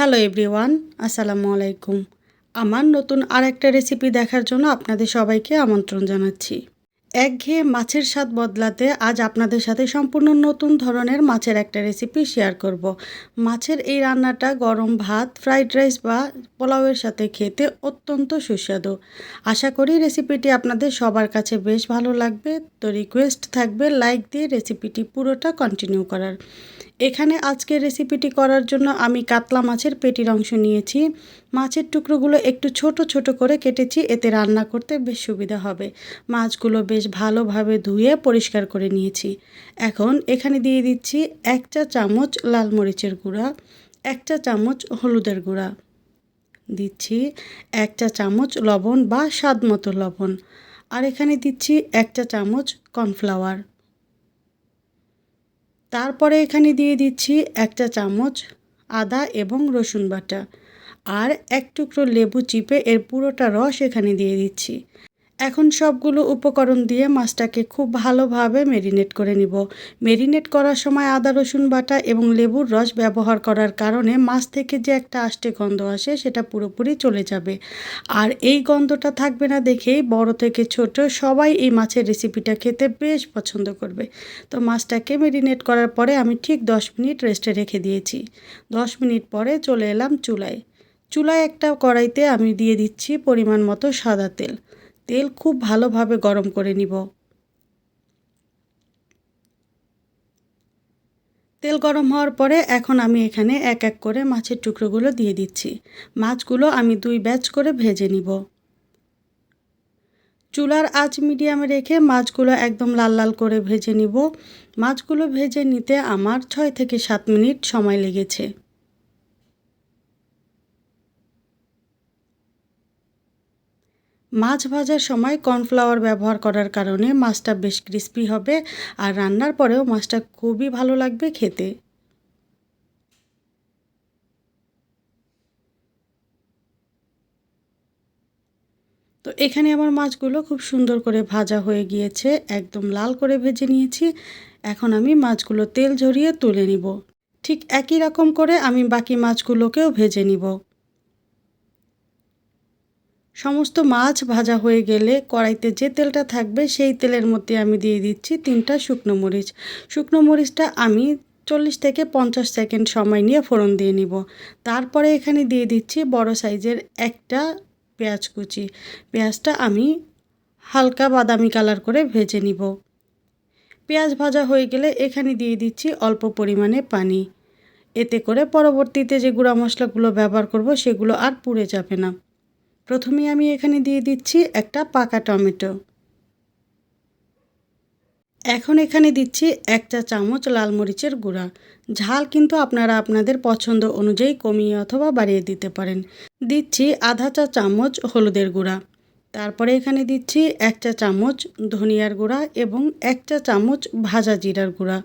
Hello everyone আসসালামু আলাইকুম আমার নতুন আর একটা রেসিপি দেখার জন্য আপনাদের সবাইকে আমন্ত্রণ জানাচ্ছি। একঘেয়ে মাছের স্বাদ বদলাতে আজ আপনাদের সাথে সম্পূর্ণ নতুন ধরনের মাছের একটা রেসিপি শেয়ার করব। মাছের এই রান্নাটা গরম ভাত ফ্রাইড রাইস বা পোলাওয়ের সাথে খেতে অত্যন্ত সুস্বাদু। আশা করি রেসিপিটি আপনাদের সবার কাছে বেশ ভালো লাগবে। তো রিকোয়েস্ট থাকবে লাইক দিয়ে রেসিপিটি পুরোটা কন্টিনিউ করার। এখানে আজকে রেসিপিটি করার জন্য আমি কাতলা মাছের পেটির অংশ নিয়েছি। মাছের টুকরোগুলো একটু ছোট ছোট করে কেটেছি, এতে রান্না করতে বেশ সুবিধা হবে। মাছগুলো বেশ ভালোভাবে ধুয়ে পরিষ্কার করে নিয়েছি। এখন এখানে দিয়ে দিচ্ছি এক চা চামচ লাল মরিচের গুঁড়া, এক চা চামচ হলুদের গুঁড়া। দিচ্ছি এক চা চামচ লবণ বা স্বাদ মতো লবণ। আর এখানে দিচ্ছি এক চা চামচ কর্নফ্লাওয়ার। তারপরে এখানে দিয়ে দিচ্ছি একটা চামচ আদা এবং রসুন বাটা আর এক টুকরো লেবু চিপে এর পুরোটা রস এখানে দিয়ে দিচ্ছি। এখন সবগুলো উপকরণ দিয়ে মাছটাকে খুব ভালোভাবে মেরিনেট করে নিব। মেরিনেট করার সময় আদা, রসুন বাটা এবং লেবুর রস ব্যবহার করার কারণে মাছ থেকে যে একটা আষ্টে গন্ধ আসে সেটা পুরোপুরি চলে যাবে। আর এই গন্ধটা থাকবে না দেখেই বড় থেকে ছোট সবাই এই মাছের রেসিপিটা খেতে বেশ পছন্দ করবে। তো মাছটাকে মেরিনেট করার পরে আমি ঠিক দশ মিনিট রেস্টে রেখে দিয়েছি। দশ মিনিট পরে চলে এলাম চুলায়। চুলায় একটা কড়াইতে আমি দিয়ে দিচ্ছি পরিমাণ মতো সাদা তেল। তেল খুব ভালোভাবে গরম করে নিব। তেল গরম হওয়ার পরে এখন আমি এখানে এক এক করে মাছের টুকরোগুলো দিয়ে দিচ্ছি। মাছগুলো আমি দুই ব্যাচ করে ভেজে নিব। চুলার আঁচ মিডিয়ামে রেখে মাছগুলো একদম লাল লাল করে ভেজে নিব। মাছগুলো ভেজে নিতে আমার ছয় থেকে সাত মিনিট সময় লেগেছে। মাছ ভাজার সময় কর্নফ্লাওয়ার ব্যবহার করার কারণে মাছটা বেশ ক্রিস্পি হবে আর রান্নার পরেও মাছটা খুবই ভালো লাগবে খেতে। তো এখানে আমার মাছগুলো খুব সুন্দর করে ভাজা হয়ে গিয়েছে, একদম লাল করে ভেজে নিয়েছি। এখন আমি মাছগুলো তেল ঝরিয়ে তুলে নিব। ঠিক একই রকম করে আমি বাকি মাছগুলোকেও ভেজে নিব। সমস্ত মাছ ভাজা হয়ে গেলে কড়াইতে যে তেলটা থাকবে সেই তেলের মধ্যে আমি দিয়ে দিচ্ছি তিনটা শুকনো মরিচ। শুকনো মরিচটা আমি চল্লিশ থেকে পঞ্চাশ সেকেন্ড সময় নিয়ে ফোড়ন দিয়ে নিব। তারপরে এখানে দিয়ে দিচ্ছি বড় সাইজের একটা পেঁয়াজ কুচি। পেঁয়াজটা আমি হালকা বাদামি কালার করে ভেজে নিব। পেঁয়াজ ভাজা হয়ে গেলে এখানে দিয়ে দিচ্ছি অল্প পরিমাণে পানি। এতে করে পরবর্তীতে যে গুঁড়া মশলাগুলো ব্যবহার করব সেগুলো আর পুড়ে যাবে না। প্রথমে আমি এখানে দিয়ে দিচ্ছি একটা পাকা টমেটো। এখন এখানে দিচ্ছি এক চা চামচ লাল মরিচের গুঁড়া। ঝাল কিন্তু আপনারা আপনাদের পছন্দ অনুযায়ী কমিয়ে অথবা বাড়িয়ে দিতে পারেন। দিচ্ছি আধা চা চামচ হলুদের গুঁড়া। তারপরে এখানে দিচ্ছি এক চা চামচ ধনিয়ার গুঁড়া এবং এক চা চামচ ভাজা জিরার গুঁড়া।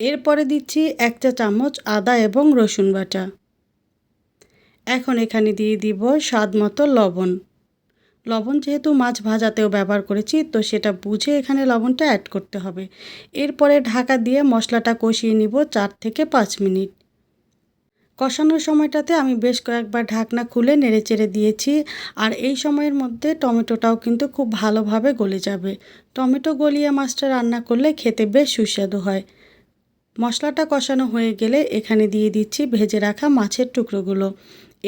এরপরে দিচ্ছি এক চা চামচ আদা এবং রসুন বাটা। এখন এখানে দিয়ে দিব স্বাদ মতো লবণ। লবণ যেহেতু মাছ ভাজাতেও ব্যবহার করেছি, তো সেটা বুঝে এখানে লবণটা অ্যাড করতে হবে। এরপরে ঢাকা দিয়ে মশলাটা কষিয়ে নিব চার থেকে পাঁচ মিনিট। কষানোর সময়টাতে আমি বেশ কয়েকবার ঢাকনা খুলে নেড়ে চেড়ে দিয়েছি, আর এই সময়ের মধ্যে টমেটোটাও কিন্তু খুব ভালোভাবে গলে যাবে। টমেটো গলিয়ে মাছটা রান্না করলে খেতে বেশ সুস্বাদু হয়। মশলাটা কষানো হয়ে গেলে এখানে দিয়ে দিচ্ছি ভেজে রাখা মাছের টুকরোগুলো।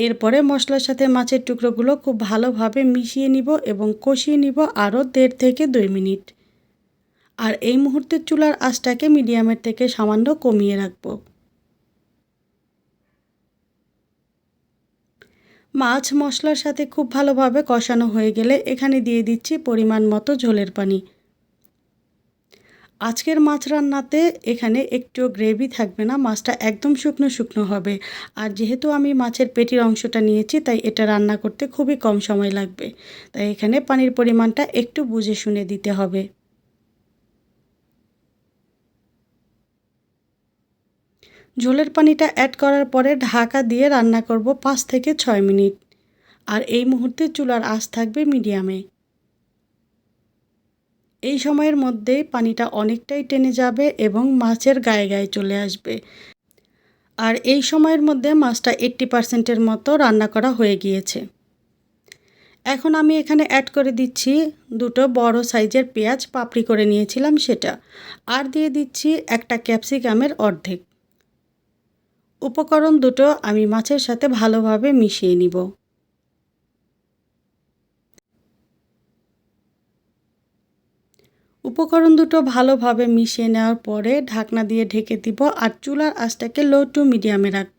এরপরে মশলার সাথে মাছের টুকরোগুলো খুব ভালোভাবে মিশিয়ে নিব এবং কষিয়ে নিব আরও দেড় থেকে দুই মিনিট। আর এই মুহূর্তে চুলার আঁচটাকে মিডিয়ামের থেকে সামান্য কমিয়ে রাখব। মাছ মশলার সাথে খুব ভালোভাবে কষানো হয়ে গেলে এখানে দিয়ে দিচ্ছি পরিমাণ মতো ঝোলের পানি। আজকের মাছ রান্নাতে এখানে একটু গ্রেভি থাকবে না, মাছটা একদম শুকনো শুকনো হবে। আর যেহেতু আমি মাছের পেটির অংশটা নিয়েছি, তাই এটা রান্না করতে খুবই কম সময় লাগবে। তাই এখানে পানির পরিমাণটা একটু বুঝে শুনে দিতে হবে। ঝোলের পানিটা অ্যাড করার পরে ঢাকা দিয়ে রান্না করব পাঁচ থেকে ছয় মিনিট। আর এই মুহূর্তে চুলার আঁচ থাকবে মিডিয়ামে এই সময়ের মধ্যেই পানিটা অনেকটাই টেনে যাবে এবং মাছের গায়ে গায়ে চলে আসবে। আর এই সময়ের মধ্যে মাছটা এইট্টি পার্সেন্টের মতো রান্না করা হয়ে গিয়েছে। এখন আমি এখানে অ্যাড করে দিচ্ছি দুটো বড় সাইজের পেঁয়াজ, পাপড়ি করে নিয়েছিলাম সেটা। আর দিয়ে দিচ্ছি একটা ক্যাপসিকামের অর্ধেক। উপকরণ দুটো আমি মাছের সাথে ভালোভাবে মিশিয়ে নিব। উপকরণ দুটো ভালোভাবে মিশিয়ে নেওয়ার পরে ঢাকনা দিয়ে ঢেকে দিব আর চুলার আঁচটাকে লো টু মিডিয়ামে রাখব।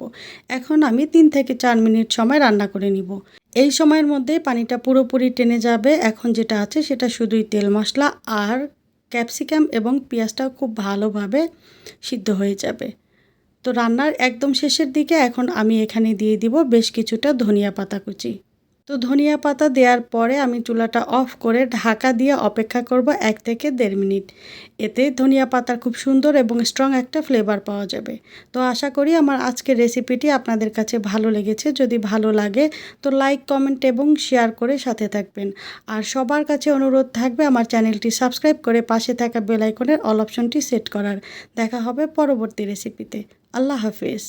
এখন আমি তিন থেকে চার মিনিট সময় রান্না করে নিব। এই সময়ের মধ্যে পানিটা পুরোপুরি টেনে যাবে। এখন যেটা আছে সেটা শুধুই তেল মশলা আর ক্যাপসিকাম এবং পেঁয়াজটা খুব ভালোভাবে সিদ্ধ হয়ে যাবে। তো রান্নার একদম শেষের দিকে এখন আমি এখানে দিয়ে দিব বেশ কিছুটা ধনিয়া পাতা কুচি তো ধনিয়া পাতা দেওয়ার পরে আমি চুলাটা অফ করে ঢাকা দিয়ে অপেক্ষা করব এক থেকে দেড় মিনিট। এতে ধনিয়া পাতার খুব সুন্দর এবং স্ট্রং একটা ফ্লেভার পাওয়া যাবে। তো আশা করি আমার আজকের রেসিপিটি আপনাদের কাছে ভালো লেগেছে। যদি ভালো লাগে তো লাইক কমেন্ট এবং শেয়ার করে সাথে থাকবেন। আর সবার কাছে অনুরোধ থাকবে আমার চ্যানেলটি সাবস্ক্রাইব করে পাশে থাকা বেল আইকনের অল অপশনটি সেট করার। দেখা হবে পরবর্তী রেসিপিতে আল্লাহ হাফেজ।